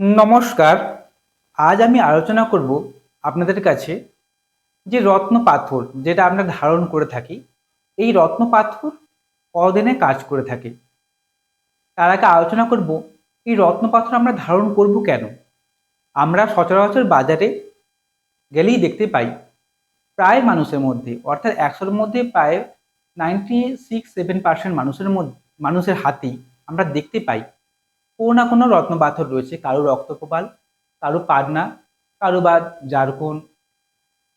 নমস্কার। আজ আমি আলোচনা করব আপনাদের কাছে যে রত্ন পাথর যেটা আমরা ধারণ করে থাকি, এই রত্ন পাথর কদিনে কাজ করে থাকে? তার আগে আলোচনা করব, এই রত্ন পাথর আমরা ধারণ করব কেন? আমরা সচরাচর বাজারে গেলেই দেখতে পাই, প্রায় মানুষের মধ্যে, অর্থাৎ একশোর মধ্যে প্রায় নাইনটি সিক্স সেভেন পার্সেন্ট মানুষের মধ্যে, মানুষের হাতেই আমরা দেখতে পাই। কোনো না কোনো রত্ন পাথর রয়েছে। কারও রক্তকপাল, কারও পাটনা, কারও বা জারকন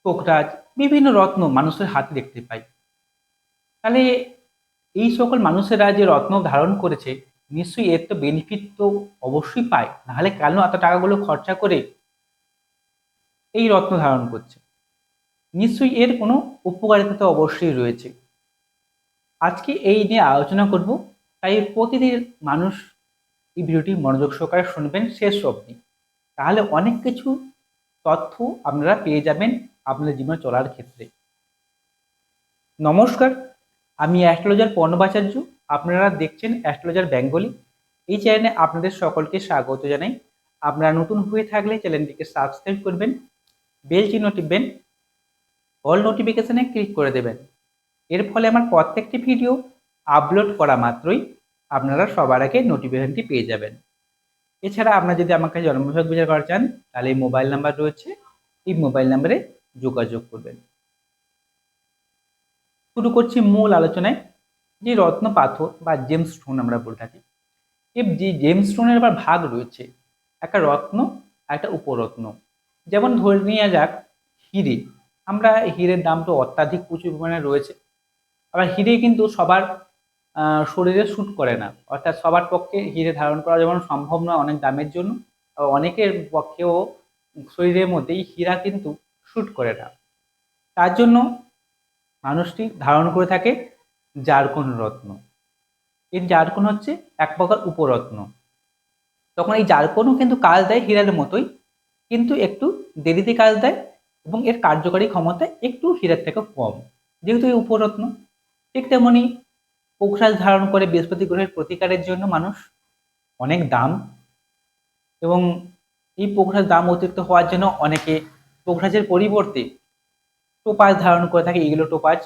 কোকরাজ বিভিন্ন রত্ন মানুষের হাতে দেখতে পাই। তাহলে এই সকল মানুষেরা যে রত্ন ধারণ করেছে, নিশ্চয়ই এর তো বেনিফিট তো অবশ্যই পায়। নাহলে কেন এত টাকাগুলো খরচা করে এই রত্ন ধারণ করছে? নিশ্চয়ই এর কোনো উপকারিতা তো অবশ্যই রয়েছে। আজকে এই নিয়ে আলোচনা করব। তাই প্রতিদিন মানুষ এই ভিডিওটি মনোযোগ সহকারে শুনবেন শেষ অবধি। তাহলে অনেক কিছু তথ্য আপনারা পেয়ে যাবেন আপনাদের জীবনে চলার ক্ষেত্রে। নমস্কার, আমি অ্যাস্ট্রোলজার পর্ণবাচার্য, আপনারা দেখছেন অ্যাস্ট্রোলজার বেঙ্গলি। এই চ্যানেলে আপনাদের সকলকে স্বাগত জানাই। আপনারা নতুন হয়ে থাকলে চ্যানেলটিকে সাবস্ক্রাইব করবেন, বেল চিহ্ন টিপবেন, অল নোটিফিকেশানে ক্লিক করে দেবেন। এর ফলে আমার প্রত্যেকটি ভিডিও আপলোড করা মাত্রই আপনারা সবার আগে নোটিফিকেশনটি পেয়ে যাবেন। এছাড়া আপনারা যদি আমার আমাকে জন্মবিভাগ বিচার করা চান, তাহলে এই মোবাইল নাম্বার রয়েছে। এই মোবাইল নাম্বারে যোগাযোগ করবেন। শুরু করছি মূল আলোচনায়, যে রত্ন পাথর বা জেমস স্টোন আমরা বলে থাকি। এই যে জেমস স্টোনের আবার ভাগ রয়েছে, একটা রত্ন আর একটা উপরত্ন। যেমন ধরে নেওয়া যাক, হিরে। আমরা হিরের দাম তো অত্যাধিক প্রচুর পরিমাণে রয়েছে। আবার হিরে কিন্তু সবার শরীরে শ্যুট করে না। অর্থাৎ সবার পক্ষে হিরে ধারণ করা যেমন সম্ভব নয় অনেক দামের জন্য অনেকের পক্ষেও শরীরের মধ্যেই হীরা কিন্তু শ্যুট করে না। তার জন্য মানুষটি ধারণ করে থাকে জারকন রত্ন। এর জারকন হচ্ছে এক প্রকার উপরত্ন। তখন এই জারকনও কিন্তু কাজ দেয় হীরার মতোই, কিন্তু একটু দেরিতে কাজ দেয় এবং এর কার্যকারী ক্ষমতা একটু হীরার থেকে কম। যেহেতু এই উপরত্ন, ঠিক তেমনি পোখরাজ ধারণ করে বৃহস্পতি গ্রহের প্রতিকারের জন্য মানুষ অনেক দাম এবং এই পোখরাজ দাম অতিরিক্ত হওয়ার জন্য অনেকে পোখরাজের পরিবর্তে টোপাজ ধারণ করে থাকে, এগুলো টোপাজ,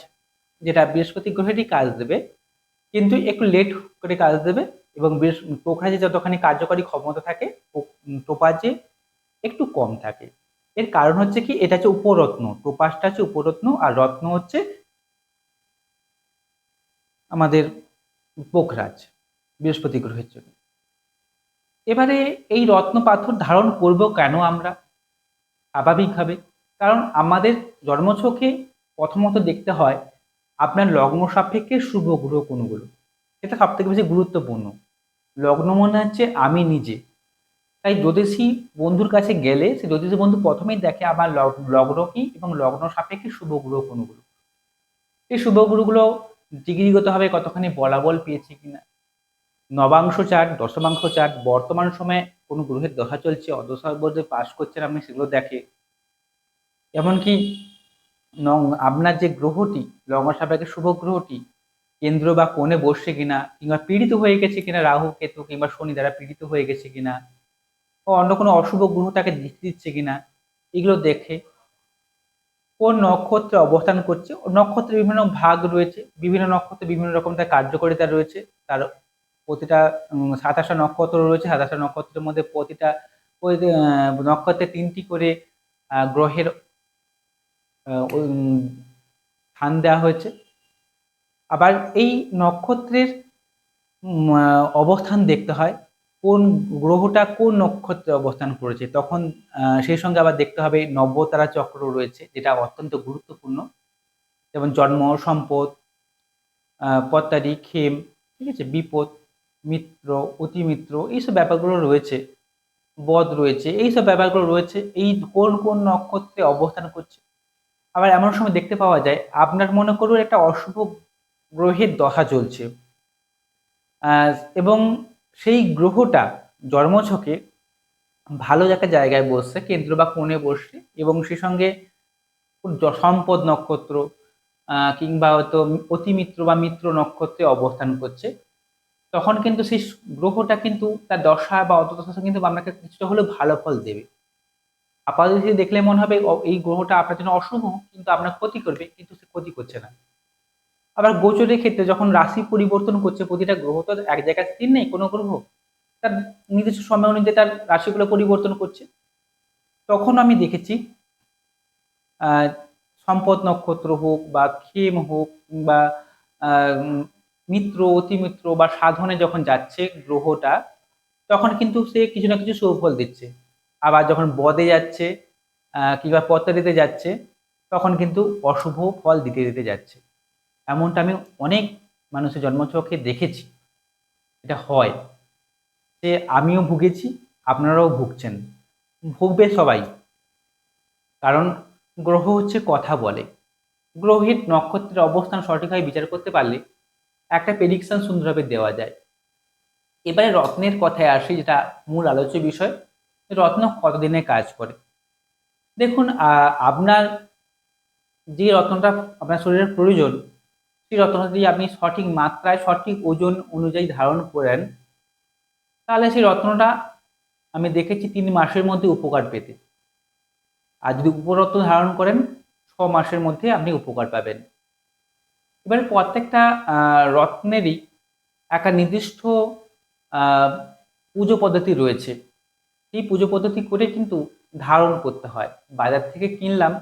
যেটা বৃহস্পতি গ্রহেরই কাজ দেবে, কিন্তু একটু লেট করে কাজ দেবে এবং পোখরাজে যতখানি কার্যকরী ক্ষমতা থাকে টোপাজে একটু কম থাকে। এর কারণ হচ্ছে কি, এটা হচ্ছে উপরত্ন টোপাসটা হচ্ছে উপরত্ন আর রত্ন হচ্ছে আমাদের পোখরাজ বৃহস্পতি গ্রহের জন্য। এবারে এই রত্ন পাথর ধারণ করব কেন আমরা? স্বাভাবিকভাবে, কারণ আমাদের জন্মছকে প্রথমত দেখতে হয় আপনার লগ্ন সাপেক্ষে শুভ গ্রহ কোনগুলো। এটা সব থেকে বেশি গুরুত্বপূর্ণ। লগ্ন মনে হচ্ছে আমি নিজে। তাই জ্যোতিষী বন্ধুর কাছে গেলে সে জ্যোতিষী বন্ধু প্রথমেই দেখে আমার লগ্ন কি এবং লগ্ন সাপেক্ষে শুভ গ্রহ কোনগুলো। এই শুভ গ্রহগুলো ডিগ্রিগতভাবে কতখানি বলাবল পেয়েছে কিনা? নবাংশ চার্ট, দশমাংশ চার্ট, বর্তমান সময়ে কোনো গ্রহের দশা চলছে, অদশা বলতে পাশ করছেন আপনি সেগুলো দেখে। এমনকি আপনার যে গ্রহটি, লগ্ন সাপেক্ষে শুভ গ্রহটি, কেন্দ্র বা কোণে বসছে কিনা, কিংবা পীড়িত হয়ে গেছে কিনা, রাহু, কেতু কিংবা শনি দ্বারা পীড়িত হয়ে গেছে কিনা অন্য কোনো অশুভ গ্রহ তাকে দিচ্ছে কিনা, এগুলো দেখে কোন নক্ষত্রে অবস্থান করছে নক্ষত্রের বিভিন্ন ভাগ রয়েছে, বিভিন্ন নক্ষত্রে বিভিন্ন রকম তার কার্যকারিতা রয়েছে, তার প্রতিটা সাতাশটা নক্ষত্র রয়েছে, সাতাশটা নক্ষত্রের মধ্যে প্রতিটা নক্ষত্রে তিনটি করে গ্রহের স্থান দেওয়া হয়েছে। আবার এই নক্ষত্রের অবস্থান দেখতে হয় কোন গ্রহটা কোন নক্ষত্রে অবস্থান করেছে, তখন সেই সঙ্গে আবার দেখতে হবে নব্যতারা চক্র রয়েছে, যেটা অত্যন্ত গুরুত্বপূর্ণ। যেমন জন্ম, সম্পদ পত্তারি খেম ঠিক আছে, বিপদ, মিত্র, অতিমিত্র, এইসব ব্যাপারগুলো রয়েছে, বধ রয়েছে, এইসব ব্যাপারগুলো রয়েছে, এই কোন কোন নক্ষত্রে অবস্থান করছে। আবার এমন সময় দেখতে পাওয়া যায়, আপনার মনে করুন একটা অশুভ গ্রহের দশা চলছে। এবং সেই গ্রহটা জন্মছকে ভালো একটা জায়গায় বসছে, কেন্দ্র বা কোণে বসছে এবং সে সঙ্গে সম্পদ নক্ষত্র কিংবা হয়তো অতিমিত্র বা মিত্র নক্ষত্রে অবস্থান করছে। তখন কিন্তু সেই গ্রহটা কিন্তু তার দশা বা অন্তদশা কিন্তু আপনাকে কিছুটা হলেও ভালো ফল দেবে। আপাতত দেখলে মনে হবে এই গ্রহটা আপনার জন্য অশুভ, কিন্তু আপনার ক্ষতি করবে, কিন্তু সে ক্ষতি করছে না। আবার গোচরের ক্ষেত্রে যখন রাশি পরিবর্তন করছে, প্রতিটা গ্রহ তো এক জায়গায় স্থির নেই, কোনো গ্রহ। তার নির্দিষ্ট সময় অনুযায়ী তার রাশিগুলো পরিবর্তন করছে। তখন আমি দেখেছি সম্পদ নক্ষত্র হোক বা খেম হোক বা মিত্র, অতিমিত্র বা সাধনে যখন যাচ্ছে গ্রহটা, তখন কিন্তু সে কিছু না কিছু সুফল দিচ্ছে। আবার যখন বদে যাচ্ছে কিংবা কিংবা পত্তারিতে যাচ্ছে, তখন কিন্তু অশুভ ফল দিতে দিতে যাচ্ছে। এমনটা আমি অনেক মানুষের জন্মচক্ষে দেখেছি। এটা হয়। সে আমিও ভুগেছি, আপনারাও ভুগছেন। ভুগবে সবাই। কারণ গ্রহ হচ্ছে কথা বলে। গ্রহের নক্ষত্রের অবস্থান সঠিকভাবে বিচার করতে পারলে একটা প্রেডিকশন সুন্দরভাবে দেওয়া যায়। এবারে রত্নের কথায় আসি, যেটা মূল আলোচ্য বিষয়। রত্ন কতদিনে কাজ করে? দেখুন আপনার যে রত্নটা আপনার শরীরের প্রয়োজন সেই রত্নটা যদি আপনি সঠিক মাত্রায়, সঠিক ওজন অনুযায়ী ধারণ করেন, তাহলে সেই রত্নটা আমি দেখেছি তিন মাসের মধ্যে উপকার পেতে। আর যদি উপরত্ন ধারণ করেন, ছ মাসের মধ্যে আপনি উপকার পাবেন। এবারে প্রত্যেকটা রত্নেরই একটা নির্দিষ্ট পুজো পদ্ধতি রয়েছে। এই পুজো পদ্ধতি করে কিন্তু ধারণ করতে হয়। বাজার থেকে কিনলাম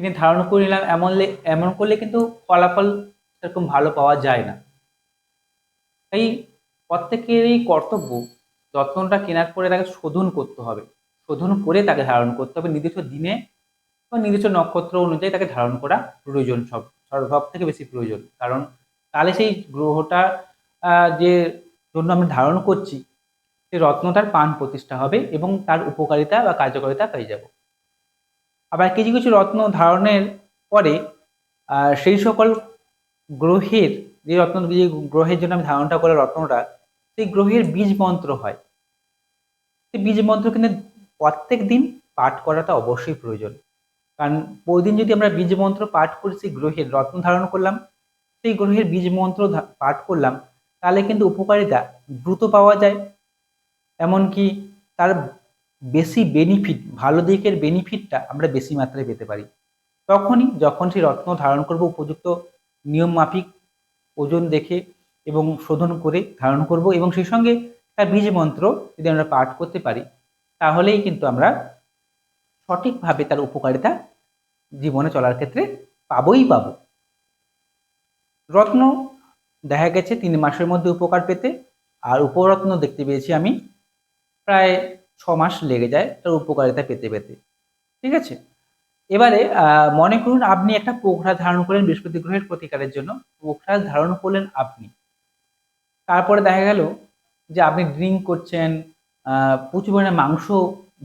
কিনে ধারণ করে নিলাম, এমন এমন করলে কিন্তু ফলাফল সেরকম ভালো পাওয়া যায় না। তাই প্রত্যেকেরই কর্তব্য যত্নটা কেনার পরে তাকে শোধন করতে হবে। শোধন করে তাকে ধারণ করতে হবে। নির্দিষ্ট দিনে বা নির্দিষ্ট নক্ষত্র অনুযায়ী তাকে ধারণ করা প্রয়োজন সব সব থেকে বেশি প্রয়োজন। কারণ তাহলে সেই গ্রহটা যে জন্য আমি ধারণ করছি সেই রত্নটার পান প্রতিষ্ঠা হবে এবং তার উপকারিতা বা কার্যকারিতা পেয়ে যাব। আবার কিছু কিছু রত্ন ধারণের পরে সেই সকল গ্রহের যে রত্ন, যে গ্রহের জন্য আমি ধারণটা করে রত্নটা, সেই গ্রহের বীজ মন্ত্র হয়। সেই বীজ মন্ত্র কিন্তু প্রত্যেক দিন পাঠ করাটা অবশ্যই প্রয়োজন। কারণ প্রতিদিন যদি আমরা বীজ মন্ত্র পাঠ করি, সেই গ্রহের রত্ন ধারণ করলাম, সেই গ্রহের বীজ মন্ত্র পাঠ করলাম, তাহলে কিন্তু উপকারিতা দ্রুত পাওয়া যায়। এমনকি তার বেশি বেনিফিট ভালো দিকের বেনিফিটটা আমরা বেশি মাত্রায় পেতে পারি। তখনই যখন সেই রত্ন ধারণ করব উপযুক্ত নিয়ম মাফিক, ওজন দেখে এবং শোধন করে ধারণ করব এবং সেই সঙ্গে তার বীজ মন্ত্র যদি আমরা পাঠ করতে পারি, তাহলেই কিন্তু আমরা সঠিকভাবে তার উপকারিতা জীবনে চলার ক্ষেত্রে পাবই পাবো। রত্ন দেখা গেছে তিন মাসের মধ্যে উপকার পেতে, আর উপরত্ন দেখতে পেয়েছি আমি প্রায় ছ মাস লেগে যায় তার উপকারিতা পেতে পেতে। ঠিক আছে? এবারে মনে করুন আপনি একটা পোখরা ধারণ করলেন বৃহস্পতি গ্রহের প্রতিকারের জন্য। পোখরা ধারণ করলেন আপনি। তারপরে দেখা গেল যে আপনি ড্রিঙ্ক করছেন প্রচুর পরিমাণে মাংস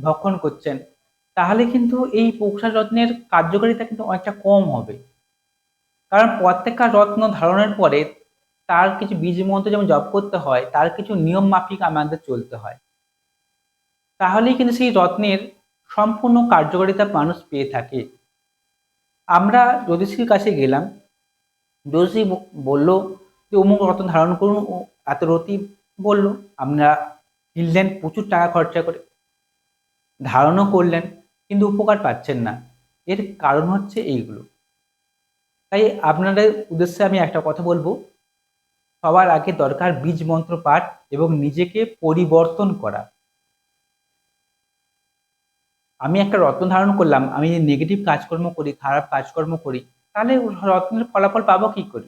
ভক্ষণ করছেন, তাহলে কিন্তু এই পোখরা রত্নের কার্যকারিতা কিন্তু অনেকটা কম হবে। কারণ প্রত্যেকটা রত্ন ধারণের পরে তার কিছু বীজ মন্ত্র যেমন জপ করতে হয়, তার কিছু নিয়ম মাফিক আমাদের চলতে হয়। তাহলেই কিন্তু সেই রত্নের সম্পূর্ণ কার্যকারিতা মানুষ পেয়ে থাকে। আমরা জ্যোতিষীর কাছে গেলাম। জ্যোতিষী বলল যে, অমুক রত্ন ধারণ করুন। ও এত রতি বলল, আমরা কিনলেন প্রচুর টাকা খরচা করে। ধারণও করলেন, কিন্তু উপকার পাচ্ছেন না। এর কারণ হচ্ছে এইগুলো। তাই আপনাদের উদ্দেশ্যে আমি একটা কথা বলব। সবার আগে দরকার বীজ মন্ত্র পাঠ এবং নিজেকে পরিবর্তন করা। আমি একটা রত্ন ধারণ করলাম, আমি নেগেটিভ কাজকর্ম করি, খারাপ কাজকর্ম করি, তাহলে রত্নের ফলাফল পাবো কি করে?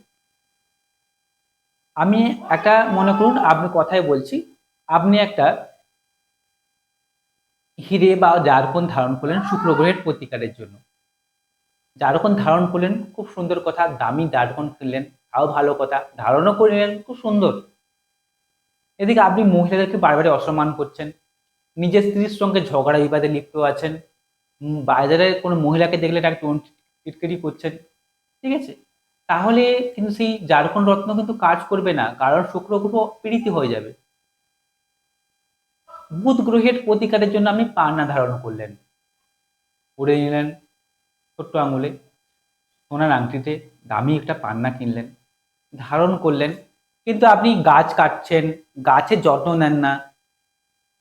আমি একটা, মনে করুন, আপনি কথাই বলছি, আপনি একটা হিরে বা জারকন ধারণ করলেন শুক্র গ্রহের প্রতিকারের জন্য। জারকন ধারণ করলেন, খুব সুন্দর কথা, দামি জারকন কিনলেন, তাও ভালো কথা, ধারণও করলেন, খুব সুন্দর। এদিকে আপনি মহিলাদেরকে বারবার অসম্মান করছেন নিজের স্ত্রীর সঙ্গে ঝগড়া বিবাদে লিপ্ত আছেন। উম, বাজারে কোনো মহিলাকে দেখলে তাকে টোন টিটকারি করছেন। ঠিক আছে? তাহলে কিন্তু সেই জারকন রত্ন কিন্তু কাজ করবে না কারণ শুক্র গ্রহ পীড়িত হয়ে যাবে। বুধ গ্রহের প্রতিকারের জন্য আপনি পান্না ধারণ করলেন। পরে নিলেন ছোট্ট আঙুলে সোনার আংটিতে দামি একটা পান্না কিনলেন ধারণ করলেন। কিন্তু আপনি গাছ কাটছেন গাছের যত্ন নেন না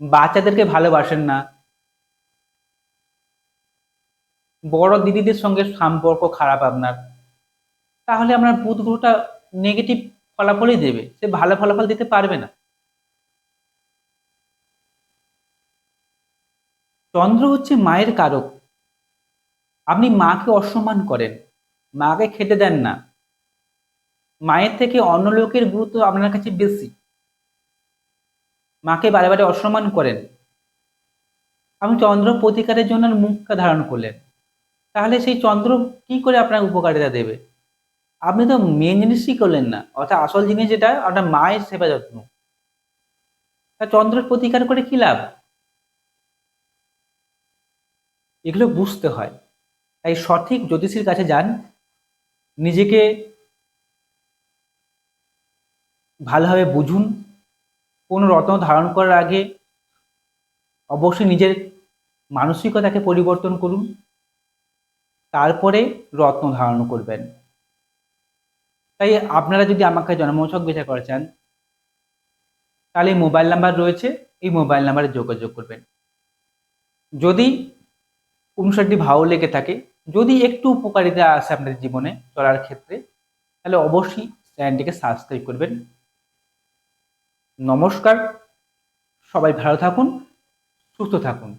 বাচ্চাদেরকে ভালোবাসেন না। বড় দিদিদের সঙ্গে সম্পর্ক খারাপ আপনার। তাহলে আপনার বুধ গ্রহটা নেগেটিভ ফলাফলই দেবে। সে ভালো ফলাফল দিতে পারবে না। চন্দ্র হচ্ছে মায়ের কারক। আপনি মাকে অসম্মান করেন। মাকে খেতে দেন না। মায়ের থেকে অন্য লোকের গুরুত্ব আপনার কাছে বেশি। মাকে বারে বারে অসম্মান করেন। আপনি চন্দ্র প্রতিকারের জন্য মুখটা ধারণ করলেন। তাহলে সেই চন্দ্র কি করে আপনার উপকারিতা দেবে? আপনি তো মেন জিনিসই করলেন না, অর্থাৎ আসল জিনিস যেটা, আপনার মায়ের সেবা যত্ন। তা চন্দ্রের প্রতিকার করে কি লাভ? এগুলো বুঝতে হয়। তাই সঠিক জ্যোতিষীর কাছে যান। নিজেকে ভালোভাবে বুঝুন। কোনো রত্ন ধারণ করার আগে অবশ্যই নিজের মানসিকতাকে পরিবর্তন করুন। তারপরে রত্ন ধারণ করবেন। তাই আপনারা যদি আমাকে জন্মছক বিচার করা চান তাহলে মোবাইল নাম্বার রয়েছে, এই মোবাইল নাম্বারে যোগাযোগ করবেন। যদি অনুষ্ঠানটি ভালো লেগে থাকে, যদি একটু উপকারিতা আসে আপনাদের জীবনে চলার ক্ষেত্রে, তাহলে অবশ্যই চ্যানেলটিকে সাবস্ক্রাইব করবেন। নমস্কার। সবাই ভালো থাকুন সুস্থ থাকুন।